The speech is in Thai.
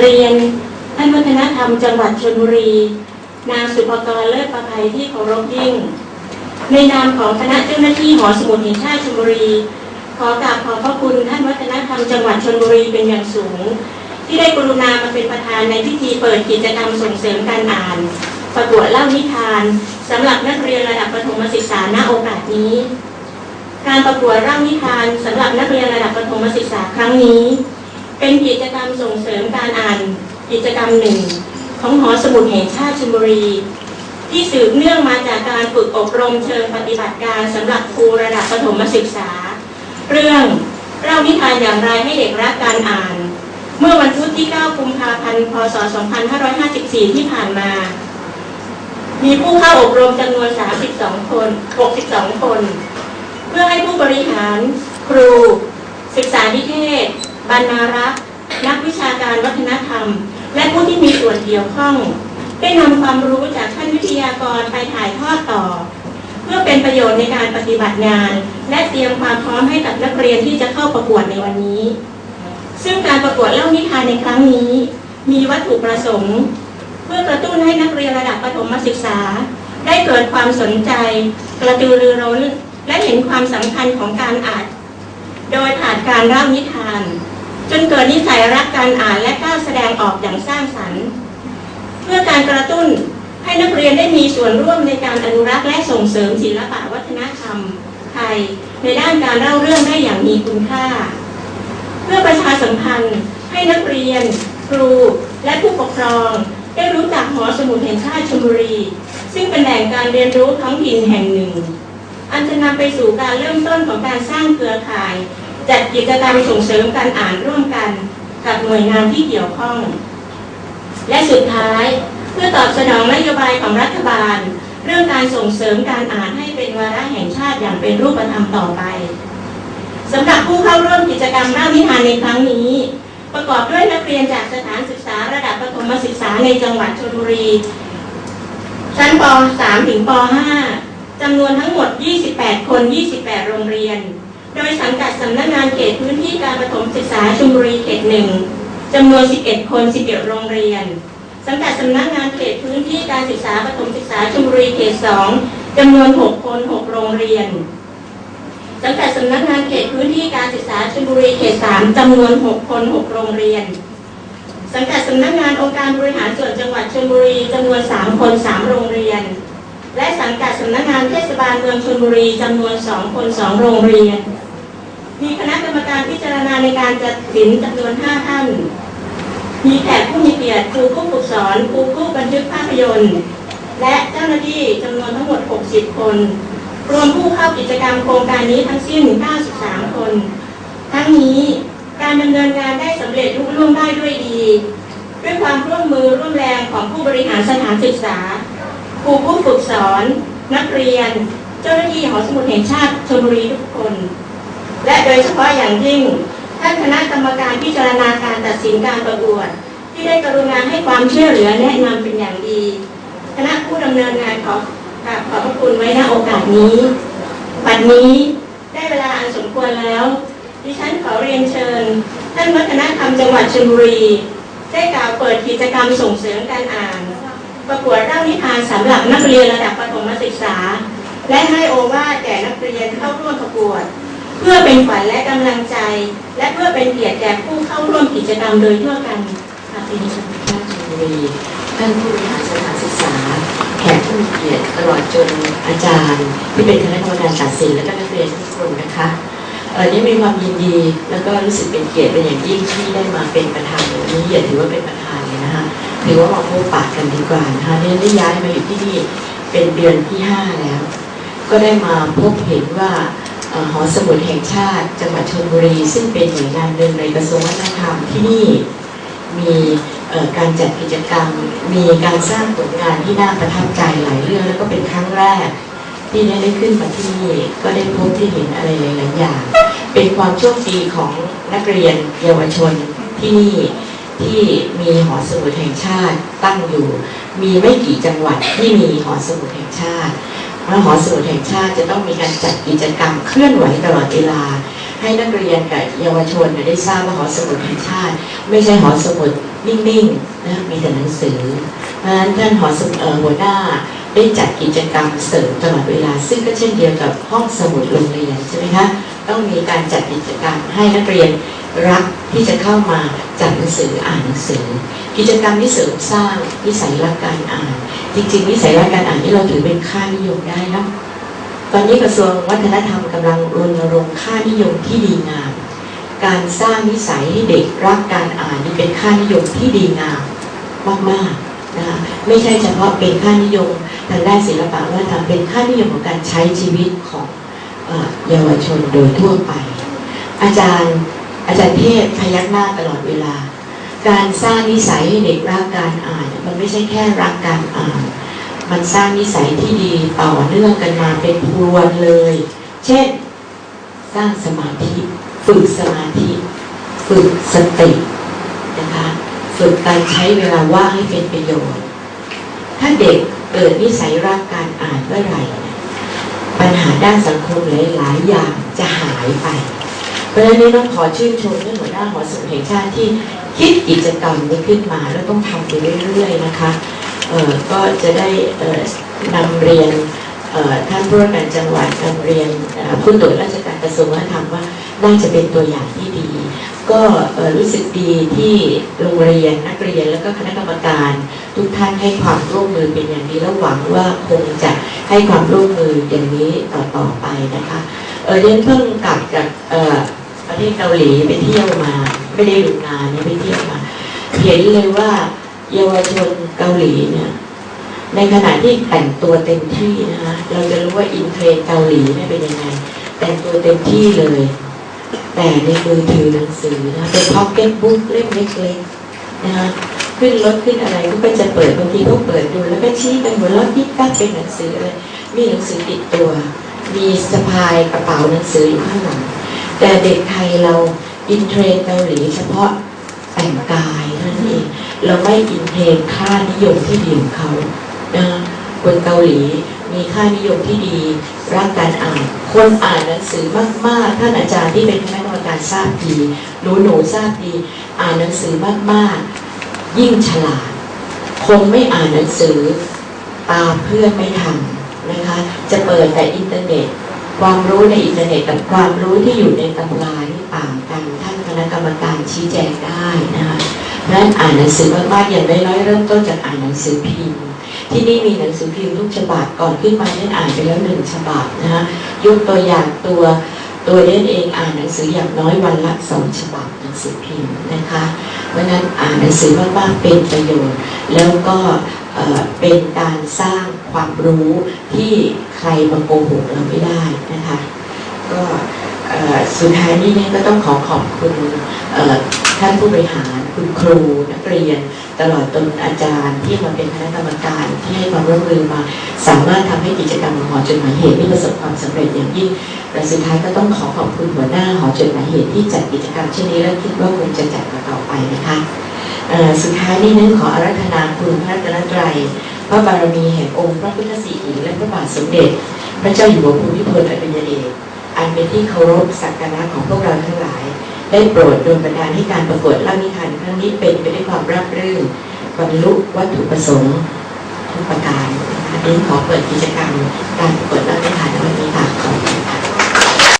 เรียนท่านวัฒนธรรมจังหวัดชลบุรี นางสุภกรเลิศประภัยที่เคารพยิ่ง ในนามของคณะเจ้าหน้าที่หอสมุดแห่งชาติชลบุรี ขอกราบขอบพระคุณท่านวัฒนธรรมจังหวัดชลบุรีเป็นอย่างสูง ที่ได้กรุณามาเป็นประธานในพิธีเปิดกิจกรรมส่งเสริมการอ่าน ประกวดเล่านิทานสำหรับนักเรียนระดับประถมศึกษาณโอกาสนี้ การประกวดเล่านิทานสำหรับนักเรียนระดับประถมศึกษาครั้งนี้ เป็นกิจกรรมส่งเสริมการอ่านกิจกรรมหนึ่ง ของหอสมุดแห่งชาติชลบุรี ที่สืบเนื่องมาจากการฝึกอบรมเชิงปฏิบัติการสำหรับครูระดับประถมศึกษา เรื่องเล่านิทานอย่างไรให้เด็กรักการอ่าน เมื่อวันพุธที่ 9 กุมภาพันธ์ พศ 2554 ที่ผ่านมา มีผู้เข้าอบรมจำนวน 32 คน 62 คน เพื่อให้ผู้บริหาร ครู ศึกษานิเทศ รรณารักษ์ นักวิชาการวัฒนธรรม และผู้ที่มีส่วนเกี่ยวข้อง ได้นำความรู้จากท่านวิทยากรไปถ่ายทอดต่อ เพื่อเป็นประโยชน์ในการปฏิบัติงาน และเตรียมความพร้อมให้กับนักเรียนที่จะเข้าประกวดในวันนี้ ซึ่งการประกวดเล่านิทานในครั้งนี้ มีวัตถุประสงค์ เพื่อกระตุ้นให้นักเรียนระดับประถมศึกษา ได้เกิดความสนใจ กระตือรือร้นและเห็นความสำคัญของการอ่าน โดยผ่านการเล่านิทาน จนเกิดนิสัยรักการอ่านและกล้าแสดงออกอย่างสร้างสรรค์ เพื่อการกระตุ้นให้นักเรียนได้มีส่วนร่วมในการอนุรักษ์และส่งเสริมศิลปะวัฒนธรรมไทย ในด้านการเล่าเรื่องได้อย่างมีคุณค่า เพื่อประชาสัมพันธ์ให้นักเรียน ครูและผู้ปกครองได้รู้จักหอสมุดแห่งชาติชลบุรี ซึ่งเป็นแหล่งการเรียนรู้ท้องถิ่นแห่งหนึ่ง อันจะนำไปสู่การเริ่มต้นของการสร้างเครือข่าย จัดกิจกรรมส่งเสริมการอ่านร่วมกันกับหน่วยงานที่เกี่ยวข้อง และสุดท้าย เพื่อตอบสนองนโยบายของรัฐบาล เรื่องการส่งเสริมการอ่านให้เป็นวาระแห่งชาติอย่างเป็นรูปธรรมต่อไปสำหรับผู้เข้าร่วมกิจกรรมเล่านิทานในครั้งนี้ ประกอบด้วยนักเรียนจากสถานศึกษาระดับประถมศึกษาในจังหวัดชลบุรี ชั้นป .3 ถึงป .5 จำนวนทั้งหมด 28 คน 28 โรงเรียน โดยสังกัดสำนักงานเขตพื้นที่การประถมศึกษาชลบุรีเขตหนึ่งจำนวน 11 คน 11 โรงเรียน สังกัดสำนักงานเขตพื้นที่การศึกษาประถมศึกษาชลบุรีเขต 2 จำนวน 6 คน 6 โรงเรียน สังกัดสำนักงานเขตพื้นที่การศึกษาชลบุรีเขต 3 จำนวน 6 คน 6 โรงเรียน สังกัดสำนักงานองค์การบริหารส่วนจังหวัดชลบุรีจำนวน 3 คน 3 โรงเรียน และสังกัดสำนักงานเทศบาลเมืองชลบุรีจำนวน 2 คน 2 โรงเรียน มีคณะกรรมการพิจารณาในการจัดสินจำนวน5ท่าน มีแขกผู้มีเกียรติครูผู้ฝึกสอนครูผู้บันทึกภาพยนตร์ และเจ้าหน้าที่จำนวนทั้งหมด 60 คน รวมผู้เข้ากิจกรรมโครงการนี้ทั้งสิ้น 93 คน ทั้งนี้การดำเนินงานได้สำเร็จลุล่วงได้ด้วยดี ด้วยความร่วมมือร่วมแรงของผู้บริหารสถานศึกษาครูผู้ฝึกสอน นักเรียน เจ้าหน้าที่หอสมุดแห่งชาติชลบุรีทุกคน และโดยเฉพาะอย่างยิ่ง ท่านคณะกรรมการพิจารณาการตัดสินการประกวด ที่ได้กรุณาให้ความช่วยเหลือแนะนำเป็นอย่างดี คณะผู้ดำเนินงานขอกราบขอบพระคุณไว้ณโอกาสนี้บัดนี้ได้เวลาอันสมควรแล้ว ดิฉันขอเรียนเชิญ ท่านวัฒนธรรมจังหวัดชลบุรี ได้กล่าวเปิดกิจกรรมส่งเสริมการอ่าน ประกวดเล่านิทานสำหรับนักเรียนระดับประถมศึกษา และให้โอวาทแก่นักเรียนเข้าร่วมประกวด เพื่อเป็นขวัญและกำลังใจ และเพื่อเป็นเกียรติแก่ผู้เข้าร่วมกิจกรรมโดยทั่วกันค่ะเป็นดิฉันราชบุรีท่านผู้บริหารสถานศึกษาแขกผู้มีเกียรติตลอดจนอาจารย์ ที่เป็นคณะกรรมการตัดสินและก็นักเรียนทุกคนนะคะเออนี่มีความยินดีแล้วก็รู้สึกเป็นเกียรติเป็นอย่างยิ่งที่ได้มาเป็นประธานในวันนี้อย่าถือว่าเป็นประธานเลยนะคะถือว่ามาพบปะกันดีกว่านะคะเนี่ยได้ย้ายมาอยู่ที่นี่เป็นเดือนที่ห้าแล้ว ก็ได้มาพบเห็นว่า หอสมุดแห่งชาติ จังหวัดชลบุรี ซึ่งเป็นหน่วยงานหนึ่งในกระทรวงวัฒนธรรมที่นี่มีการจัดกิจกรรม มีการสร้างผลงานที่น่าประทับใจหลายเรื่องแล้วก็เป็นครั้งแรก ที่ได้ได้ขึ้นมาที่นี่ก็ได้พบที่เห็นอะไรหลาย ๆ อย่าง เป็นความโชคดีของนักเรียนเยาวชนที่นี่ที่มีหอสมุดแห่งชาติตั้งอยู่ มีไม่กี่จังหวัดที่มีหอสมุดแห่งชาติ และหอสมุดแห่งชาติจะต้องมีการจัดกิจกรรมเคลื่อนไหวตลอดเวลา ให้นักเรียนกับเยาวชนได้ทราบว่าหอสมุดแห่งชาติ ไม่ใช่หอสมุดนิ่งๆนะมีแต่หนังสือเพราะฉะนั้นท่านหอสมุดเออหัวหน้าได้จัดกิจกรรมเสริมตลอดเวลา ซึ่งก็เช่นเดียวกับห้องสมุดโรงเรียนใช่ไหมคะต้องมีการจัดกิจกรรมให้นักเรียน รักที่จะเข้ามาจัดหนังสืออ่านหนังสือ กิจกรรมที่เสริมสร้างนิสัยรักการอ่าน จริงๆนิสัยรักการอ่านนี่เราถือเป็นค่านิยมได้นะตอนนี้กระทรวงวัฒนธรรมกำลังรณรงค์ค่านิยมที่ดีงาม การสร้างนิสัยให้เด็กรักการอ่านนี่เป็นค่านิยมที่ดีงามมากๆนะคะไม่ใช่เฉพาะเป็นค่านิยมทางด้านศิลปะวัฒนธรรมเป็นค่านิยมของการใช้ชีวิตของเยาวชนโดยทั่วไป อาจารย์ อาจารย์เทพพยักหน้าตลอดเวลา การสร้างนิสัยให้เด็กรักการอ่าน มันไม่ใช่แค่รักการอ่าน มันสร้างนิสัยที่ดีต่อเนื่องกันมาเป็นพรวนเลย เช่น สร้างสมาธิ ฝึกสมาธิ ฝึกสตินะคะฝึกการใช้เวลาว่างให้เป็นประโยชน์ ถ้าเด็กเกิดนิสัยรักการอ่านเมื่อไหร่ปัญหาด้านสังคมหลายๆอย่างจะหายไป เพราะฉะนั้นนี่ต้องขอชื่นชมท่านหัวหน้าหอสมุดแห่งชาติที่คิดกิจกรรมนี้ขึ้นมาแล้วต้องทำไปเรื่อยๆนะคะเอ่อก็จะได้นำเรียนท่านผู้ว่าการจังหวัดนำเรียนผู้ตรวจราชการกระทรวงวัฒนธรรมว่าน่าจะเป็นตัวอย่างที่ดี ก็รู้สึกดีที่โรงเรียนนักเรียนแล้วก็คณะกรรมการ ทุกท่านให้ความร่วมมือเป็นอย่างดีและหวังว่าคงจะให้ความร่วมมืออย่างนี้ต่อตอไปนะคะเออเรียนเพิ่งกลับจากเออ ประเทศเกาหลีไปเที่ยวมา ไม่ได้ดูงานเนี่ยไปเที่ยวมา เห็นเลยว่าเยาวชนเกาหลีเนี่ยในขณะที่แต่งตัวเต็มที่นะคะเราจะรู้ว่าอินเทรนด์เกาหลีเนี่ยเป็นยังไง แต่งตัวเต็มที่เลย แต่ในมือถือหนังสือนะเป็นพ็อกเก็ตบุ๊กเล่มเล็กๆนะคะขึ้นรถขึ้นอะไรก็จะเปิดบางทีก็เปิดดูแล้วก็ชี้กันหัวราะยิบกักเป็นหนังสืออะไรมีหนังสือติดตัว มีสะพายกระเป๋าหนังสืออยู่ข้างหลัง แต่เด็กไทยเราอินเทรนเกาหลีเฉพาะแต่งกายเท่านั้นเอง เราไม่อินเทรนค่านิยมที่ดีของเขานะคนเกาหลีมีค่านิยมที่ดีรักการอ่าน คนอ่านหนังสือมากๆ ท่านอาจารย์ที่เป็นคณะกรรมการทราบดีหนูหนูทราบดี อ่านหนังสือมากๆ ยิ่งฉลาดคงไม่อ่านหนังสือตามเพื่อนไม่ทันนะคะ จะเปิดแต่อินเทอร์เน็ต ความรู้ในอินเทอร์เน็ตกับความรู้ที่อยู่ในตำราที่ต่างกันท่านคณะกรรมการชี้แจงได้นะคะเพราะฉะนั้นอ่านหนังสือมากๆอย่างน้อยๆเริ่มต้นจากอ่านหนังสือพิมพ์ ที่นี่มีหนังสือพิมพ์ทุกฉบับก่อนขึ้นมาเนี่ยอ่านไปแล้วหนึ่งฉบับนะคะยกตัวอย่างตัวตัวเล่นเองอ่านหนังสืออย่างน้อยวันละสองฉบับหนังสือพิมพ์นะคะเพราะฉะนั้นอ่านหนังสือมากๆเป็นประโยชน์ แล้วก็ เป็นการสร้างความรู้ที่ใครมาโกหกเราไม่ได้นะคะก็สุดท้ายนี้เนี่ยก็ต้องขอขอบคุณท่านผู้บริหารคุณครูนักเรียน ตลอดจนอาจารย์ที่มาเป็นคณะกรรมการที่ให้ความร่วมมือมา สามารถทำให้กิจกรรมหอจดหมายเหตุที่ประสบความสำเร็จอย่างยิ่งและสุดท้ายก็ต้องขอขอบคุณหัวหน้าหอจดหมายเหตุที่จัดกิจกรรมเช่นนี้และคิดว่าคงจะจัดมาต่อไปนะคะ สุดท้ายนี้นั้นขออารัธนาคุณพระรัตนตรัยพระบารมีแห่งองค์พระพุทธสีหิงและพระบาทสมเด็จ พระเจ้าอยู่หัวภูมิพลอดุลยเดชอันเป็นที่เคารพสักการะของพวกเราทั้งหลาย ได้โปรดโดนบันดาลให้การประกวดเล่านิทานครั้งนี้เป็นไปด้วยความราบรื่นบรรลุวัตถุประสงค์ทุกประการนะคะดิฉันขอเปิดกิจกรรมการประกวดเล่ามิถาน